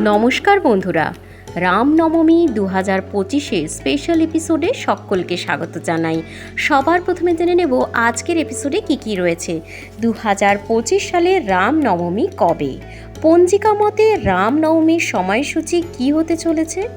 নমস্কার বন্ধুরা। রামনবমী দু হাজার পঁচিশে স্পেশাল এপিসোডে সকলকে স্বাগত জানাই। সবার প্রথমে জেনে নেব আজকের এপিসোডে কি কি রয়েছে। দু হাজার পঁচিশ সালে রামনবমী কবে? পঞ্জিকা মতে রামনবমীর সময়সূচি কি হতে চলেছে?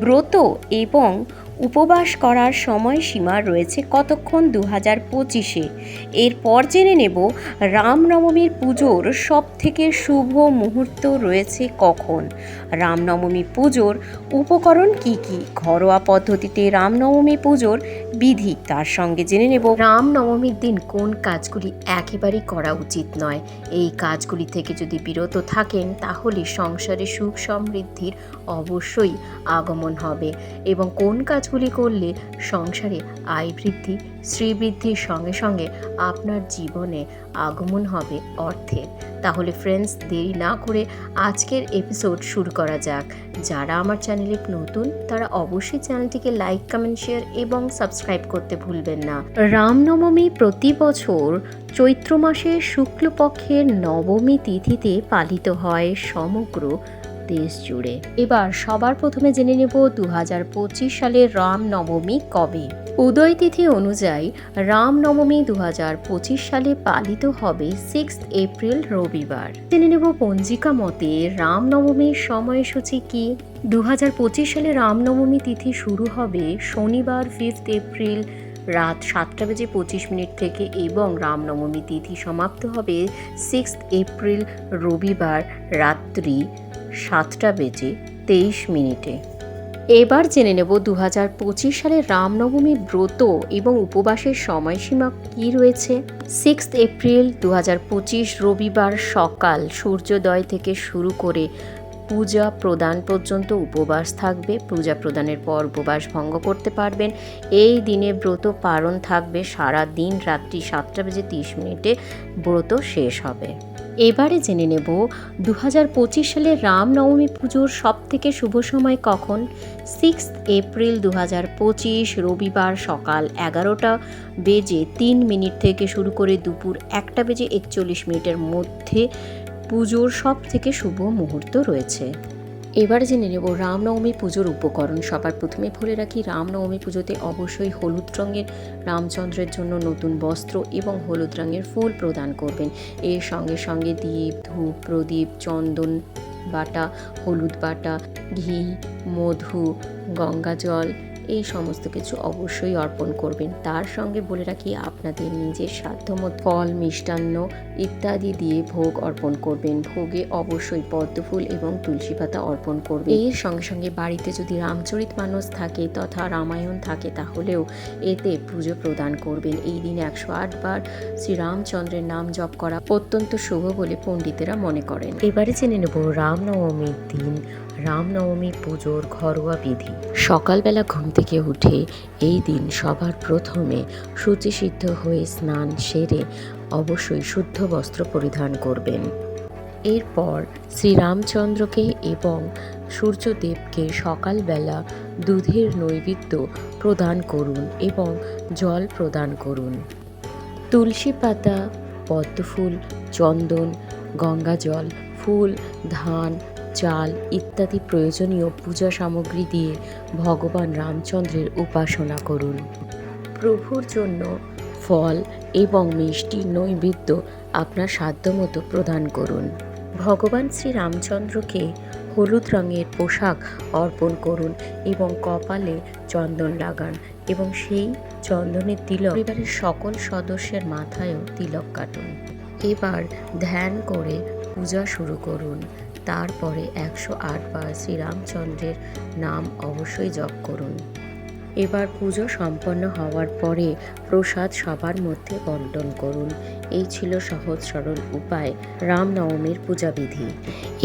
ব্রত এবং উপবাস করার সময়সীমা রয়েছে কতক্ষণ? দু হাজার পঁচিশে। এরপর জেনে নেব রামনবমীর পুজোর সব থেকে শুভ মুহূর্ত রয়েছে কখন? রামনবমী পুজোর উপকরণ কি কি? ঘরোয়া পদ্ধতিতে রামনবমী পুজোর বিধি, তার সঙ্গে জেনে নেব। রামনবমীর দিন কোন কাজগুলি একেবারেই করা উচিত নয়? এই কাজগুলি থেকে যদি বিরত থাকেন, তাহলে সংসারে সুখ সমৃদ্ধির অবশ্যই আগমন হবে। এবং কোন কাজগুলি করলে সংসারে আয় বৃদ্ধি শ্রীবৃদ্ধির সঙ্গে সঙ্গে আপনার জীবনে আগমন হবে অর্থের তাহলে ফ্রেন্ডস দেরি না করে আজকের এপিসোড শুরু করা যাক। যারা আমার চ্যানেলে নতুন, তারা অবশ্যই চ্যানেলটিকে লাইক কমেন্ট শেয়ার এবং সাবস্ক্রাইব করতে ভুলবেন না। রামনবমী প্রতি বছর চৈত্র মাসের শুক্লপক্ষের নবমী তিথিতে পালিত হয় সমগ্র দেশ জুড়ে। এবার সবার প্রথমে জেনে নেব দু হাজার পঁচিশ সালের রামনবমী কবে। উদয় তিথি অনুযায়ী রামনবমী দু হাজার পঁচিশ সালে পালিত হবে সিক্স এপ্রিল রবিবার। জেনে নেব পঞ্জিকা মতে রামনবমীর সময়সূচি কি? দু হাজার পঁচিশ সালে রামনবমী তিথি শুরু হবে শনিবার ফিফথ এপ্রিল রাত সাতটা বেজে পঁচিশ মিনিট থেকে এবং রামনবমী তিথি সমাপ্ত হবে সিক্স এপ্রিল রবিবার রাত্রি সাতটা বেজে তেইশ মিনিটে। এবার জেনে নেব দু হাজার পঁচিশ সালে রামনবমীর ব্রত এবং উপবাসের সময়সীমা কি রয়েছে। সিক্স এপ্রিল দু হাজার পঁচিশ রবিবার সকাল সূর্যোদয় থেকে শুরু করে পূজা প্রদান পর্যন্ত উপবাস থাকবে। পূজা প্রদানের পর উপবাস ভঙ্গ করতে পারবেন। এই দিনে ব্রত পালন থাকবে সারা দিন। রাত্রি সাতটা বেজে তিরিশ মিনিটে ব্রত শেষ হবে। এবারে জেনে নেব দু হাজার পঁচিশ সালে রামনবমী পুজোর সব থেকে শুভ সময় কখন? সিক্স এপ্রিল দু হাজার পঁচিশ, রবিবার সকাল এগারোটা বেজে তিন মিনিট থেকে শুরু করে দুপুর একটা বেজে একচল্লিশ মিনিটের মধ্যে পুজোর সব থেকে শুভ মুহূর্ত রয়েছে। এবার জেনে নেব রামনবমী পুজোর উপকরণ। সবার প্রথমে ভুলে রাখি, রামনবমী পুজোতে অবশ্যই হলুদ রঙের রামচন্দ্রের জন্য নতুন বস্ত্র এবং হলুদ রঙের ফুল প্রদান করবেন। এর সঙ্গে সঙ্গে দ্বীপ ধূপ, প্রদীপ, চন্দন বাটা, হলুদ বাটা, ঘি, মধু, গঙ্গা জল এই সমস্ত কিছু অবশ্যই অর্পণ করবেন। তার সঙ্গে বলে রাখি, আপনাদের নিজের সাধ্যমত ফল, মিষ্টান্ন ইত্যাদি দিয়ে ভোগ অর্পণ করবেন। ভোগে অবশ্যই পদ্মফুল এবং তুলসী পাতা অর্পণ করবেন। এর সঙ্গে সঙ্গে বাড়িতে যদি রামচরিত মানস থাকে তথা রামায়ণ থাকে, তাহলেও এতে পুজো প্রদান করবেন। এই দিনে একশো আটবার শ্রীরামচন্দ্রের নাম জপ করা অত্যন্ত শুভ বলে পণ্ডিতেরা মনে করেন। এবারে জেনে নেব, রামনবমীর দিন রামনবমী পুজোর ঘরোয়া বিধি। সকালবেলা ঘুম থেকে উঠে এই দিন সবার প্রথমে শুচিসিদ্ধ হয়ে স্নান সেরে অবশ্যই শুদ্ধ বস্ত্র পরিধান করবেন। এরপর শ্রীরামচন্দ্রকে এবং সূর্যদেবকে সকালবেলা দুধের নৈবেদ্য প্রদান করুন এবং জল প্রদান করুন। তুলসী পাতা, পদ্মফুল, চন্দন গঙ্গা জল ফুল, ধান চাল ইত্যাদি প্রয়োজনীয় পূজা সামগ্রী দিয়ে ভগবান রামচন্দ্রের উপাসনা করুন। প্রভুর জন্য ফল এবং মিষ্টি নৈবেদ্য আপনার সাধ্যমতো প্রদান করুন। ভগবান শ্রী রামচন্দ্রকে হলুদ রঙের পোশাক অর্পণ করুন এবং কপালে চন্দন লাগান এবং সেই চন্দনের তিলক পরিবারের সকল সদস্যের মাথায়ও তিলক কাটুন। এবার ধ্যান করে পূজা শুরু করুন। তারপরে একশো বার শ্রীরামচন্দ্রের নাম অবশ্যই জপ করুন। এবার পুজো সম্পন্ন হওয়ার পরে প্রসাদ সবার মধ্যে বন্টন করুন। এই ছিল সহজ সরল উপায়, রামনবমীর পূজাবিধি।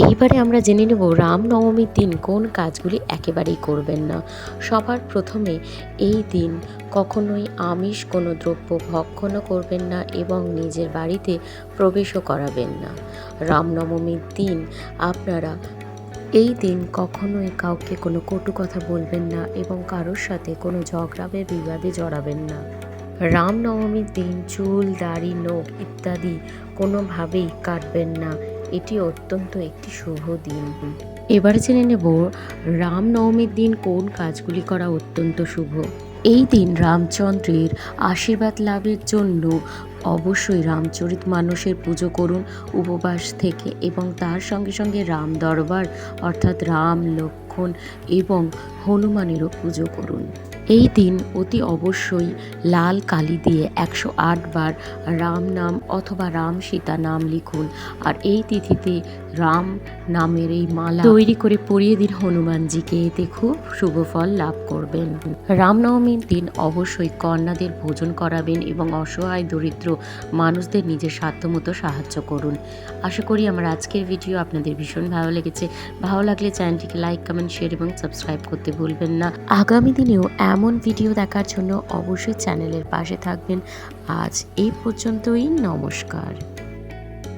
এইবারে আমরা জেনে নেব রামনবমীর দিন কোন কাজগুলি একেবারেই করবেন না। সবার প্রথমে এই দিন কখনোই আমিষ, কোনো দ্রব্য ভক্ষণও করবেন না এবং নিজের বাড়িতে প্রবেশও করাবেন না। রামনবমীর দিন আপনারা এই দিন কখনোই কাউকে কোনো কটু কথা বলবেন না এবং কারোর সাথে কোনো ঝগড়া বা বিবাদে জড়াবেন না। রামনবমীর দিন, চুল, দাড়ি, নখ ইত্যাদি কোনোভাবেই কাটবেন না। এটি অত্যন্ত একটি শুভ দিন। এবার জেনে নেব রামনবমীর দিন কোন কাজগুলি করা অত্যন্ত শুভ। এই দিন রামচন্দ্রের আশীর্বাদ লাভের জন্য অবশ্যই রামচরিত মানুষের পুজো করুন উপবাস থেকে এবং তার সঙ্গে সঙ্গে রাম দরবার, অর্থাৎ রাম, লক্ষণ এবং হনুমানেরও পুজো করুন। এই দিন অতি অবশ্যই লাল কালি দিয়ে একশো বার রাম নাম অথবা রাম সীতা নাম লিখুন। আর এই তিথিতে রাম নামের এই মালা তৈরি করে পরিয়ে দিন হনুমানজিকে। এতে খুব শুভ ফল লাভ করবেন। রামনবমীর দিন অবশ্যই কন্যাদের ভোজন করাবেন এবং অসহায় দরিদ্র মানুষদের নিজের সাধ্যমতো সাহায্য করুন। আশা করি আমার আজকের ভিডিও আপনাদের ভীষণ ভালো লেগেছে। ভালো লাগলে চ্যানেলটিকে লাইক, কমেন্ট, শেয়ার এবং সাবস্ক্রাইব করতে ভুলবেন না। আগামী দিনেও এমন ভিডিও দেখার জন্য অবশ্যই চ্যানেলের পাশে থাকবেন। আজ এই পর্যন্তই, নমস্কার।